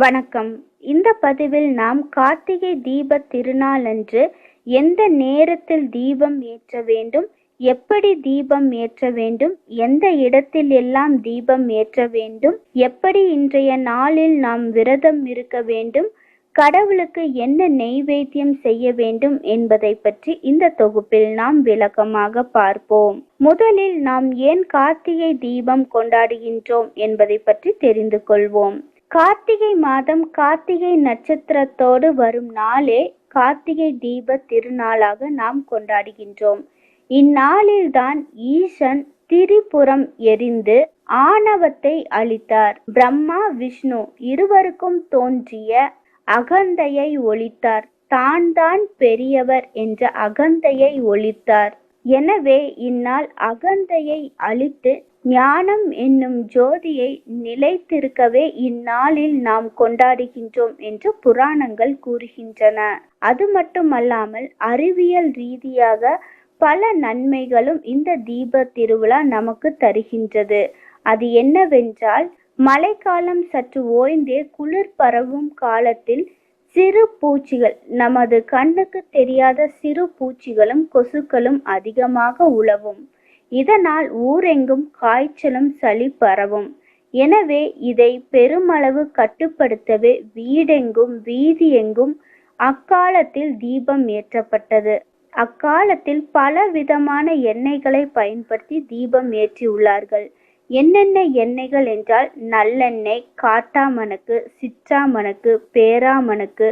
வணக்கம். இந்த பதிவில் நாம் கார்த்திகை தீப திருநாளன்று எந்த நேரத்தில் தீபம் ஏற்ற வேண்டும் எப்படி தீபம் ஏற்ற வேண்டும் எந்த இடத்தில் எல்லாம் தீபம் ஏற்ற வேண்டும் எப்படி இன்றைய நாளில் நாம் விரதம் இருக்க வேண்டும் கடவுளுக்கு என்ன நெய்வேத்தியம் செய்ய வேண்டும் என்பதை பற்றி இந்த தொகுப்பில் நாம் விளக்கமாக பார்ப்போம். முதலில் நாம் ஏன் கார்த்திகை தீபம் கொண்டாடுகின்றோம் என்பதை பற்றி தெரிந்து கொள்வோம். கார்த்திகை மாதம் கார்த்திகை நட்சத்திரத்தோடு வரும் நாளே கார்த்திகை தீப திருநாளாக நாம் கொண்டாடுகின்றோம். இந்நாளில்தான் ஈசன் திரிபுரம் எரிந்து ஆணவத்தை அளித்தார். பிரம்மா விஷ்ணு இருவருக்கும் தோன்றிய அகந்தையை ஒழித்தார். தான் தான் பெரியவர் என்ற அகந்தையை ஒழித்தார். எனவே இந்நாள் அகந்தையை அழித்து ஞானம் என்னும் ஜோதியை நிலைத்திருக்கவே இந்நாளில் நாம் கொண்டாடுகின்றோம் என்று புராணங்கள் கூறுகின்றன. அது மட்டுமல்லாமல் அறிவியல் ரீதியாக பல நன்மைகளும் இந்த தீப திருவிழா நமக்கு தருகின்றது. அது என்னவென்றால் மழைக்காலம் சற்று ஓய்ந்தே குளிர் பரவும் காலத்தில் சிறு பூச்சிகள் நமது கண்ணுக்கு தெரியாத சிறு பூச்சிகளும் கொசுக்களும் அதிகமாக உழவும். இதனால் ஊரெங்கும் காய்ச்சலும் சளி பரவும். எனவே இதை பெருமளவு கட்டுப்படுத்தவே வீடெங்கும் வீதியெங்கும் அக்காலத்தில் தீபம் ஏற்றப்பட்டது. அக்காலத்தில் பல விதமான எண்ணெய்களை பயன்படுத்தி தீபம் ஏற்றியுள்ளார்கள். என்னென்ன எண்ணெய்கள் என்றால் நல்லெண்ணெய் காட்டாமணக்கு சிற்றாமணக்கு பேராமணக்கு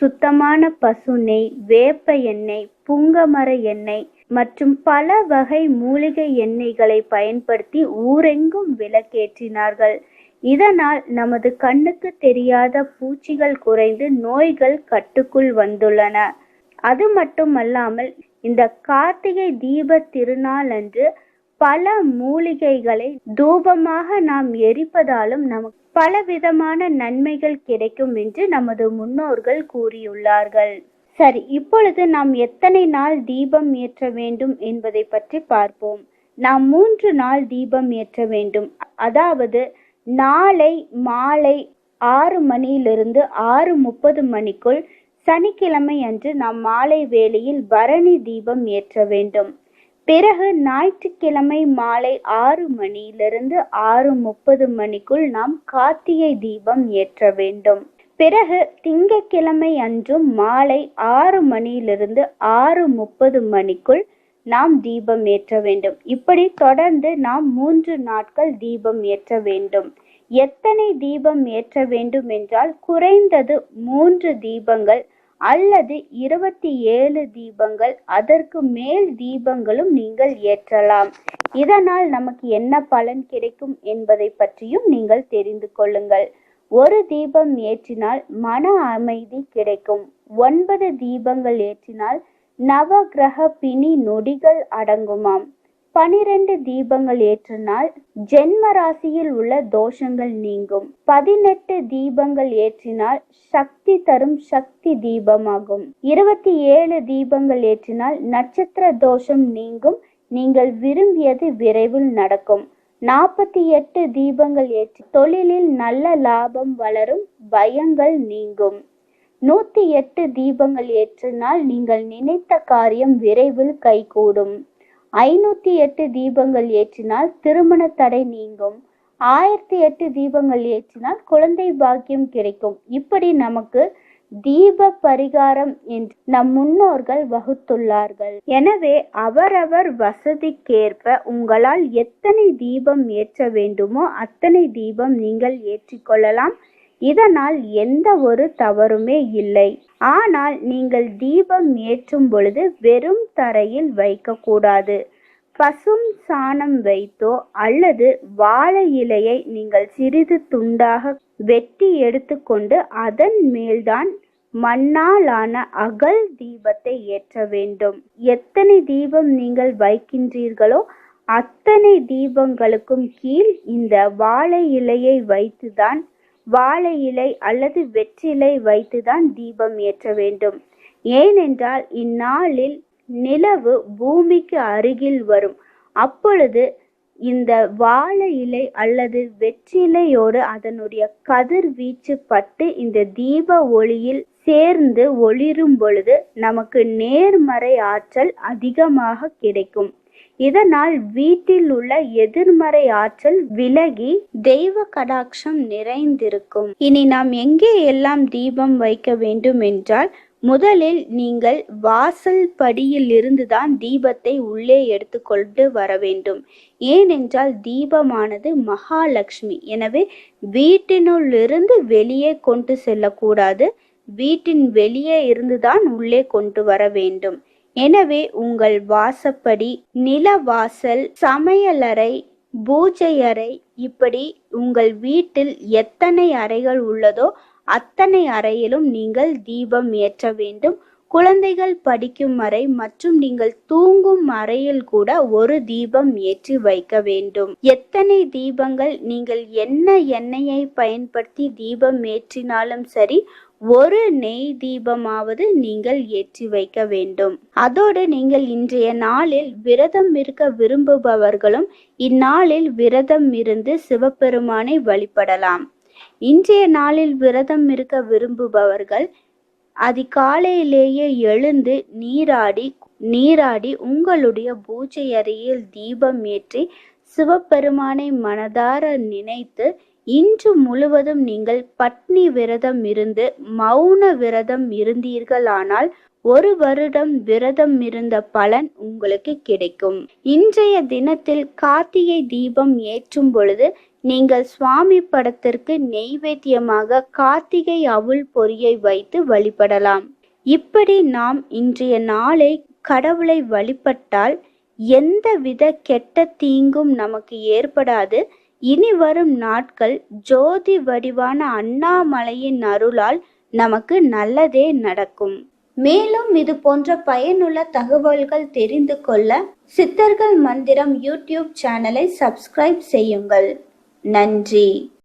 சுத்தமான பசு நெய் வேப்ப எண்ணெய் புங்கமர எண்ணெய் மற்றும் பல வகை மூலிகை எண்ணெய்களை பயன்படுத்தி ஊரெங்கும் விளக்கேற்றினார்கள். இதனால் நமது கண்ணுக்கு தெரியாத பூச்சிகள் குறைந்து நோய்கள் கட்டுக்குள் வந்துள்ளன. அது மட்டுமல்லாமல் இந்த கார்த்திகை தீப திருநாள் அன்று பல மூலிகைகளை தூபமாக நாம் எரிப்பதாலும் நமக்கு பலவிதமான நன்மைகள் கிடைக்கும் என்று நமது முன்னோர்கள் கூறியுள்ளார்கள். சரி இப்பொழுது நாம் எத்தனை நாள் தீபம் ஏற்ற வேண்டும் என்பதை பற்றி பார்ப்போம். நாம் மூன்று நாள் தீபம் ஏற்ற வேண்டும். அதாவது நாளை மாலை ஆறு மணியிலிருந்து ஆறு முப்பது மணிக்குள் சனிக்கிழமை அன்று நாம் மாலை வேளையில் பரணி தீபம் ஏற்ற வேண்டும். பிறகு ஞாயிற்றுக்கிழமை மாலை ஆறு மணியிலிருந்து ஆறு முப்பது மணிக்குள் நாம் கார்த்திகை தீபம் ஏற்ற வேண்டும். பிறகு திங்கக்கிழமை அன்றும் மாலை ஆறு மணியிலிருந்து ஆறு முப்பது மணிக்குள் நாம் தீபம் ஏற்ற வேண்டும். இப்படி தொடர்ந்து நாம் மூன்று நாட்கள் தீபம் ஏற்ற வேண்டும். எத்தனை தீபம் ஏற்ற வேண்டும் என்றால் குறைந்தது மூன்று தீபங்கள் அல்லது இருபத்தி ஏழு தீபங்கள் அதற்கு மேல் தீபங்களும் நீங்கள் ஏற்றலாம். இதனால் நமக்கு என்ன பலன் கிடைக்கும் என்பதை பற்றியும் நீங்கள் தெரிந்து கொள்ளுங்கள். ஒரு தீபம் ஏற்றினால் மன அமைதி கிடைக்கும். ஒன்பது தீபங்கள் ஏற்றினால் நவகிரக பிணி நொடிகள் அடங்குமாம். பனிரெண்டு தீபங்கள் ஏற்றினால் ஜென்ம ராசியில் உள்ள தோஷங்கள் நீங்கும். பதினெட்டு தீபங்கள் ஏற்றினால் சக்தி தரும் சக்தி தீபமாகும். இருபத்தி ஏழு தீபங்கள் ஏற்றினால் நட்சத்திர தோஷம் நீங்கும். நீங்கள் விரும்பியது விரைவில் நடக்கும். நாற்பத்தி எட்டு தீபங்கள் ஏற்றி தொழிலில் நல்ல லாபம் வளரும் பயங்கள் நீங்கும். நூத்தி எட்டு தீபங்கள் ஏற்றினால் நீங்கள் நினைத்த காரியம் விரைவில் கைகூடும். ஐநூத்தி எட்டு தீபங்கள் ஏற்றினால் திருமண தடை நீங்கும். ஆயிரத்தி எட்டு தீபங்கள் ஏற்றினால் குழந்தை பாக்கியம் கிடைக்கும். இப்படி நமக்கு தீப பரிகாரம் என்று நம் முன்னோர்கள் வகுத்துள்ளார்கள். எனவே அவரவர் வசதிக்கேற்ப உங்களால் எத்தனை தீபம் ஏற்ற வேண்டுமோ அத்தனை தீபம் நீங்கள் ஏற்றிக்கொள்ளலாம் இதனால் எந்த ஒரு தவறுமே இல்லை. ஆனால் நீங்கள் தீபம் ஏற்றும் பொழுது வெறும் தரையில் வைக்கக்கூடாது. பசும் சாணம் வைத்தோ அல்லது வாழை இலையை நீங்கள் சிறிது துண்டாக வெட்டி எடுத்துக்கொண்டு அதன் மேல்தான் மண்ணாலான அகல் தீபத்தை ஏற்ற வேண்டும். எத்தனை தீபம் நீங்கள் வைக்கின்றீர்களோ அத்தனை தீபங்களுக்கும் கீழ் இந்த வாழை இலையை வைத்துதான் வாழை இலை அல்லது வெற்றிலை வைத்துதான் தீபம் ஏற்ற வேண்டும். ஏனென்றால் இந்நாளில் நிலவு பூமிக்கு அருகில் வரும். அப்பொழுது இந்த வாழை இலை அல்லது வெற்றிலையோடு அதனுடைய கதிர்வீச்சு பட்டு இந்த தீப ஒளியில் சேர்ந்து ஒளிரும் பொழுது நமக்கு நேர்மறை ஆற்றல் அதிகமாக கிடைக்கும். இதனால் வீட்டில் உள்ள எதிர்மறை ஆற்றல் விலகி தெய்வ கடாட்சம் நிறைந்திருக்கும். இனி நாம் எங்கே எல்லாம் தீபம் வைக்க வேண்டும் என்றால் முதலில் நீங்கள் வாசல் படியிலிருந்து தான் தீபத்தை உள்ளே எடுத்துக்கொண்டு வர வேண்டும் ஏனென்றால் தீபமானது மகாலட்சுமி. எனவே வீட்டினுள்ளிருந்து வெளியே கொண்டு செல்லக்கூடாது. வீட்டின் வெளியே இருந்துதான் உள்ளே கொண்டு வர வேண்டும். எனவே உங்கள் வாசப்படி நில வாசல் சமையலறை பூஜை அறை இப்படி உங்கள் வீட்டில் எத்தனை அறைகள் உள்ளதோ அத்தனை அறையிலும் நீங்கள் தீபம் ஏற்ற வேண்டும். குழந்தைகள் படிக்கும் அறை மற்றும் நீங்கள் தூங்கும் அறையில் கூட ஒரு தீபம் ஏற்றி வைக்க வேண்டும். எத்தனை தீபங்கள்? நீங்கள் என்ன எண்ணெயை பயன்படுத்தி தீபம் ஏற்றினாலும் சரி ஒரு நெய் தீபமாவது நீங்கள் ஏற்றி வைக்க வேண்டும். அதோடு நீங்கள் இன்றைய நாளில் விரதம் இருக்க விரும்புபவர்களும் இந்நாளில் விரதம் இருந்து சிவபெருமானை வழிபடலாம். இன்றைய நாளில் விரதம் இருக்க விரும்புபவர்கள் அதிகாலையிலேயே எழுந்து நீராடி நீராடி உங்களுடைய பூஜை அறையில் தீபம் ஏற்றி சிவபெருமானை மனதார நினைத்து இன்று முழுவதும் நீங்கள் பட்னி விரதம் இருந்து மௌன விரதம் இருந்தீர்களானால் ஒரு வருடம் விரதம் இருந்த பலன் உங்களுக்கு கிடைக்கும். இன்றைய தினத்தில் கார்த்திகை தீபம் ஏற்றும் பொழுது நீங்கள் சுவாமி படத்திற்கு நெய்வேத்தியமாக கார்த்திகை அவுள் பொறியை வைத்து வழிபடலாம். இப்படி நாம் இன்றைய நாளை கடவுளை வழிபட்டால் எந்தவித கெட்ட தீங்கும் நமக்கு ஏற்படாது. இனி வரும் நாட்கள் ஜோதி வடிவான அண்ணாமலையின் அருளால் நமக்கு நல்லதே நடக்கும். மேலும் இது போன்ற பயனுள்ள தகவல்கள் தெரிந்து கொள்ள சித்தர்கள் மந்திரம் யூடியூப் சேனலை சப்ஸ்கிரைப் செய்யுங்கள். நன்றி